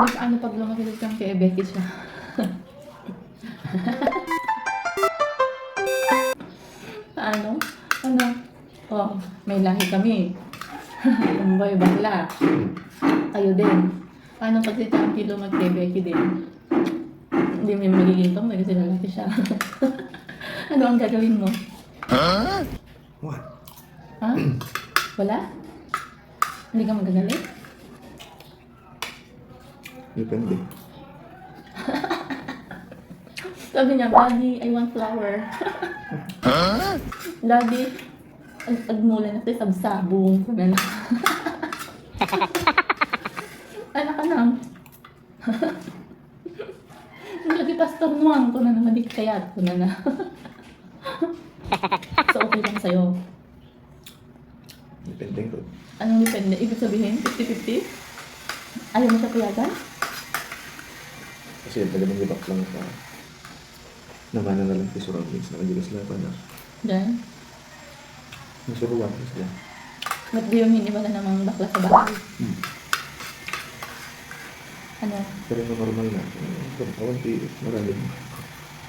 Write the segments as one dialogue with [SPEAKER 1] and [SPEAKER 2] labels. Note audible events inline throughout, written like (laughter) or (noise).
[SPEAKER 1] Mas ano pag lumakilig kang kay Becky siya. (laughs) ano? Ano? Oh, may lahi kami. (laughs) Tumboy, bakla. Kayo din. Paano pag si Champi lumag kay Becky din? Hindi may magiging tomboy kasi lalaki siya. (laughs) ano ang gagawin mo?
[SPEAKER 2] What?
[SPEAKER 1] Ha? Wala? Hindi ka magagalit?
[SPEAKER 2] Depende. (laughs)
[SPEAKER 1] Sabi niya, Daddy, I want flower. (laughs) Daddy, ag agmula na ito, sabsabong. Sabi (laughs) na. Anak ka lang. Lagi pastor nuang ko na naman, di kayat ko na na. so, okay lang sa'yo.
[SPEAKER 2] Depende ko.
[SPEAKER 1] Anong depende? Ibig sabihin, 50-50? Ayaw mo siya payagan?
[SPEAKER 2] Kasi taga ng libak lang pa. Namana na lang sa surroundings. Nakagilas lang pa na.
[SPEAKER 1] Diyan.
[SPEAKER 2] Nasuruan ko sila.
[SPEAKER 1] Ba't di yung hindi wala namang bakla sa bahay?
[SPEAKER 2] Hmm.
[SPEAKER 1] Ano?
[SPEAKER 2] Pero na normal na. Pero kawanti, marami.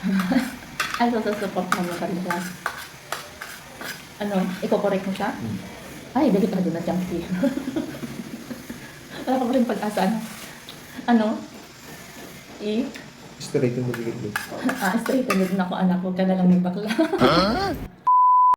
[SPEAKER 2] (laughs)
[SPEAKER 1] Ay, so, so, support mo mo rin siya. Ano? Iko-correct mo siya?
[SPEAKER 2] Hmm.
[SPEAKER 1] Ay, delikado na Champi. (laughs) Wala ka pa rin pag-asa. Ano? Ano? I?
[SPEAKER 2] Straight yung magiging look.
[SPEAKER 1] Ah, straight na ako anak. Huwag ka na lang magbakla.